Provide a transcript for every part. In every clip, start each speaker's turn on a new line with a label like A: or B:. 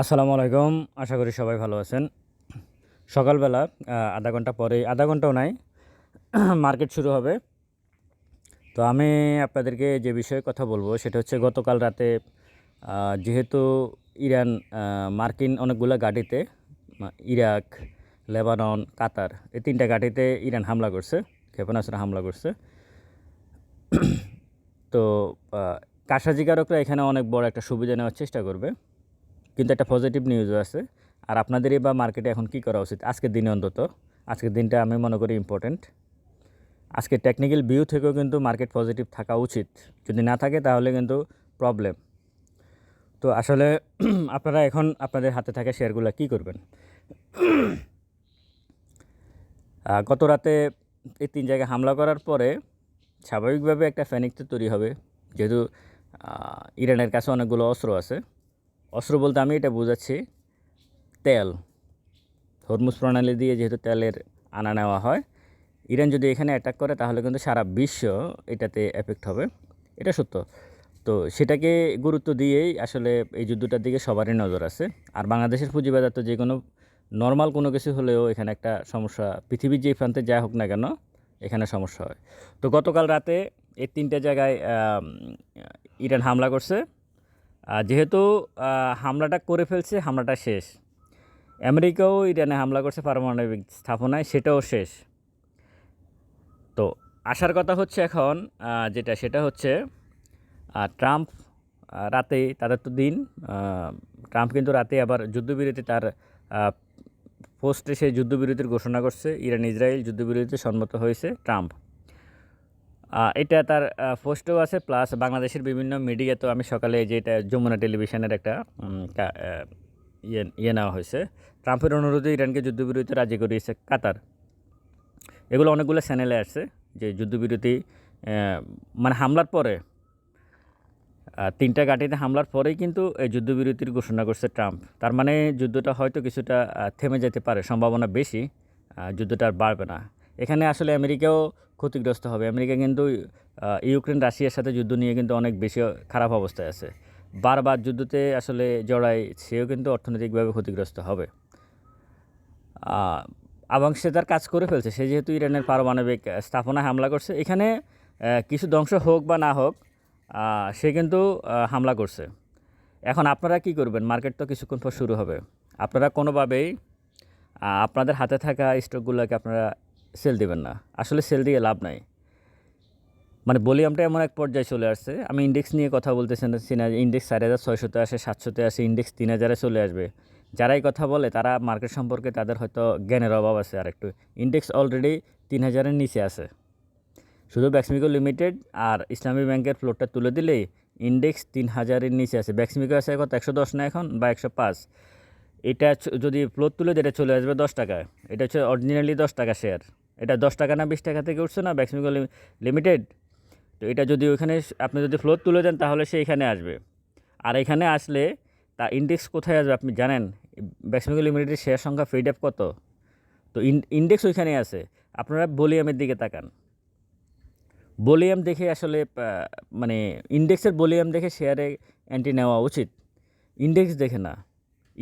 A: আসসালামু আলাইকুম। আশা করি সবাই ভালো আছেন। সকালবেলা আধা ঘণ্টা পরে আধা ঘন্টাও নাই মার্কেট শুরু হবে। তো আমি আপনাদেরকে যে বিষয়ে কথা বলব সেটা হচ্ছে গতকাল রাতে যেহেতু ইরান মার্কিন অনেকগুলো গাড়িতে ইরাক লেবানন কাতার এই তিনটা গাড়িতে ইরান হামলা করছে ক্ষেপণাস্ত্র হামলা করছে। তো আহ, কারসাজিকারকরা এখানে অনেক বড় একটা সুবিধা নেওয়ার চেষ্টা করবে। কিন্তু একটা পজিটিভ নিউজও আছে। আর আপনাদেরই বা মার্কেটে এখন কি করা উচিত? আজকের দিনে অন্তত। আজকের দিনটা আমি মনে করি ইম্পর্ট্যান্ট আজকে টেকনিক্যাল ভিউ থেকেও কিন্তু মার্কেট পজিটিভ থাকা উচিত। যদি না থাকে তাহলে কিন্তু প্রবলেম তো আসলে আপনারা এখন আপনাদের হাতে থাকা শেয়ারগুলো কি করবেন? গত রাতে এই তিন জায়গায় হামলা করার পরে স্বাভাবিকভাবে একটা প্যানিক তো তৈরি হবে। যেহেতু ইরানের কাছে অনেকগুলো অস্ত্র আছে। অস্ত্র বলতে আমি এটা বোঝাচ্ছি, তেল। হরমুজ প্রণালী দিয়ে যেহেতু তেলের আনা নেওয়া হয়, ইরান যদি এখানে অ্যাটাক করে তাহলে কিন্তু সারা বিশ্ব এটাতে এফেক্ট হবে। এটা সত্য। তো সেটাকে গুরুত্ব দিয়েই আসলে এই যুদ্ধটার দিকে সবারই নজর আছে। আর বাংলাদেশের পুঁজিবাজার তো যে কোনো নর্মাল কোনো কিছু হলেও এখানে একটা সমস্যা, পৃথিবীর যে প্রান্তে যা হোক না কেন, এখানে সমস্যা হয়। তো গতকাল রাতে এই তিনটে জায়গায় ইরান হামলা করছে। যেহেতু হামলাটা করে ফেলছে, হামলাটা শেষ। আমেরিকাও ইরানে হামলা করছে পারমাণবিক স্থাপনায়, সেটাও শেষ। তো আসার কথা হচ্ছে এখন যেটা, সেটা হচ্ছে ট্রাম্প রাতেই, তাদের তো দিন ট্রাম্প কিন্তু রাতে আবার যুদ্ধবিরতি তার পোস্টে সেই যুদ্ধবিরতির ঘোষণা করছে। ইরান ইসরায়েল যুদ্ধবিরতিতে সম্মত হয়েছে ট্রাম্প। এটা তার পোস্টেও আছে প্লাস বাংলাদেশের বিভিন্ন মিডিয়াতেও আমি সকালে যে এটা যমুনা টেলিভিশনের একটা ইয়ে ইয়ে নেওয়া হয়েছে। ট্রাম্পের অনুরোধে ইরানকে যুদ্ধবিরতিতে রাজি করিয়েছে কাতার। এগুলো অনেকগুলো চ্যানেলে আসছে, যে যুদ্ধবিরতি মানে হামলার পরে তিনটা ঘাঁটিতে হামলার পরেই কিন্তু এই যুদ্ধবিরতির ঘোষণা করছে ট্রাম্প। তার মানে যুদ্ধটা হয়তো কিছুটা থেমে যেতে পারে, সম্ভাবনা বেশি যুদ্ধটা আর বাড়বে না। এখানে আসলে আমেরিকাও ক্ষতিগ্রস্ত হবে। আমেরিকা কিন্তু ইউক্রেন রাশিয়ার সাথে যুদ্ধ নিয়ে কিন্তু অনেক বেশি খারাপ অবস্থায় আছে। বারবার যুদ্ধতে আসলে জড়ায় সেও কিন্তু অর্থনৈতিকভাবে ক্ষতিগ্রস্ত হবে। এবং সে তার কাজ করে ফেলছে। সে যেহেতু ইরানের পারমাণবিক আহ, স্থাপনায় হামলা করছে এখানে কিছু ধ্বংস হোক বা না হোক সে কিন্তু হামলা করছে। এখন আপনারা কি করবেন? মার্কেট তো কিছুক্ষণ পর শুরু হবে। আপনারা কোনোভাবেই আপনাদের হাতে থাকা স্টকগুলোকে আপনারা সেল দিবেন না। আসলে সেল দিয়ে লাভ নাই। মানে ভলিউমটা এমন এক পর্যায়ে চলে আসছে। আমি ইন্ডেক্স নিয়ে কথা বলতেছি না ইন্ডেক্স চার হাজার ছয়শোতে আসে, সাতশোতে আসে ইন্ডেক্স তিন হাজারে চলে আসবে। যারাই কথা বলে, তারা মার্কেট সম্পর্কে তাদের হয়তো জ্ঞানের অভাব আছে আর একটু ইন্ডেক্স অলরেডি তিন হাজারের নিচে আছে। শুধু ব্যাক্সমিকো লিমিটেড আর ইসলামী ব্যাংকের ফ্লোরটা তুলে দিলেই ইন্ডেক্স তিন হাজারের নিচে আছে। ব্যাক্সমিকো আছে এখন একশো দশ না এখন? বা একশো পাঁচ। এটা যদি ফ্লোর তুলে দেয়, এটা চলে আসবে দশ টাকায়। এটা হচ্ছে অরিজিনালি দশ টাকা শেয়ার এটা দশ টাকা না বিশ টাকা থেকে উঠছে না ব্যাক্সমিকো লিমিটেড তো এটা যদি ওইখানে আপনি যদি ফ্লোর তুলে দেন, তাহলে সে এখানে আসবে। আর এখানে আসলে তা ইন্ডেক্স কোথায় আসবে আপনি জানেন? ব্যাক্সমিকো লিমিটেডের শেয়ার সংখ্যা ফিড আপ কত? তো ইন্ডেক্স ওইখানে আছে। আপনারা ভলিউমের দিকে তাকান। ভলিউম দেখে আসলে মানে ইন্ডেক্সের ভলিউম দেখে শেয়ারে এন্ট্রি নেওয়া উচিত। ইন্ডেক্স দেখে না।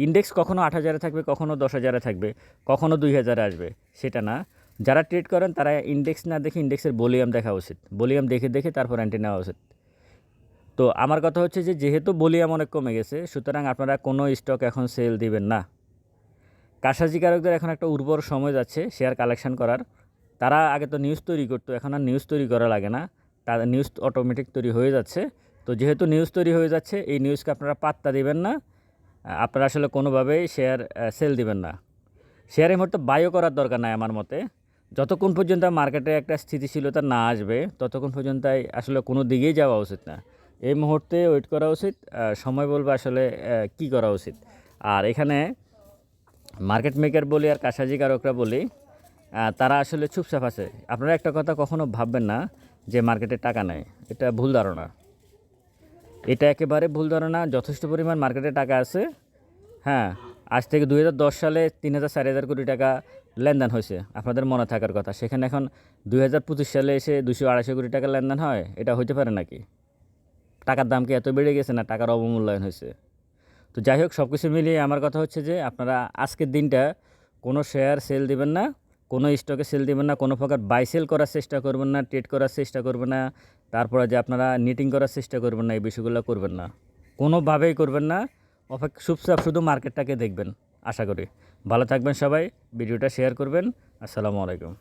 A: ইন্ডেক্স কখনো আট হাজারে থাকবে, কখনো দশ হাজারে থাকবে, কখনো দুই হাজারে আসবে। সেটা না। যারা ট্রেড করেন, তারা ইন্ডেক্স না দেখে ইন্ডেক্সের ভলিউম দেখা উচিত। ভলিউম দেখে দেখে তারপর অ্যান্টি নেওয়া উচিত। তো আমার কথা হচ্ছে যে, যেহেতু ভলিউম অনেক কমে গেছে, সুতরাং আপনারা কোনো স্টক এখন সেল দিবেন না। কারসাজিকারকদের এখন একটা উর্বর সময় যাচ্ছে শেয়ার কালেকশন করার। তারা আগে তো নিউজ তৈরি করতো, এখন আর নিউজ তৈরি করা লাগে না। তাদের নিউজ অটোমেটিক তৈরি হয়ে যাচ্ছে। তো যেহেতু নিউজ তৈরি হয়ে যাচ্ছে, এই নিউজকে আপনারা পাত্তা দিবেন না। আপনারা আসলে কোনোভাবেই শেয়ার সেল দিবেন না। শেয়ার এই মুহূর্তে বায়ো করার দরকার নাই আমার মতে। যতক্ষণ পর্যন্ত মার্কেটে একটা স্থিতিশীলতা না আসবে, ততক্ষণ পর্যন্ত আসলে কোনো দিকেই যাওয়া উচিত না। এই মুহূর্তে ওয়েট করা উচিত সময় বলবে আসলে কি করা উচিত। আর এখানে মার্কেট মেকার বলি আর কাসাজিকারকরা বলি তারা আসলে চুপচাপ আছে। আপনারা একটা কথা কখনো ভাববেন না যে মার্কেটে টাকা নেই, এটা ভুল ধারণা। এটা একেবারে ভুল ধারণা, যথেষ্ট পরিমাণ মার্কেটে টাকা আছে। হ্যাঁ আজ থেকে দু হাজার দশ সালে তিন হাজার চার হাজার কোটি টাকা লেনদেন হয়েছে, আপনাদের মনে থাকার কথা। সেখানে এখন দুই হাজার পঁচিশ সালে এসে দুশো আড়াইশো কোটি টাকা লেনদেন হয়, এটা হইতে পারে নাকি? টাকার দাম কি এত বেড়ে গেছে না টাকার অবমূল্যায়ন হয়েছে? তো যাই হোক সব কিছু মিলিয়ে আমার কথা হচ্ছে যে, আপনারা আজকের দিনটা কোনো শেয়ার সেল দিবেন না, কোনো স্টকে সেল দিবেন না, কোনো প্রকার বাই সেল করার চেষ্টা করবেন না, ট্রেড করার চেষ্টা করবেন না, তারপরে যে আপনারা নিটিং করার চেষ্টা করবেন না, এই বিষয়গুলো করবেন না। কোনোভাবেই করবেন না, অপেক্ষা চুপচাপ শুধু মার্কেটটাকে দেখবেন, আশা করি। ভালো থাকবেন সবাই ভিডিওটা শেয়ার করবেন। আসসালামু আলাইকুম।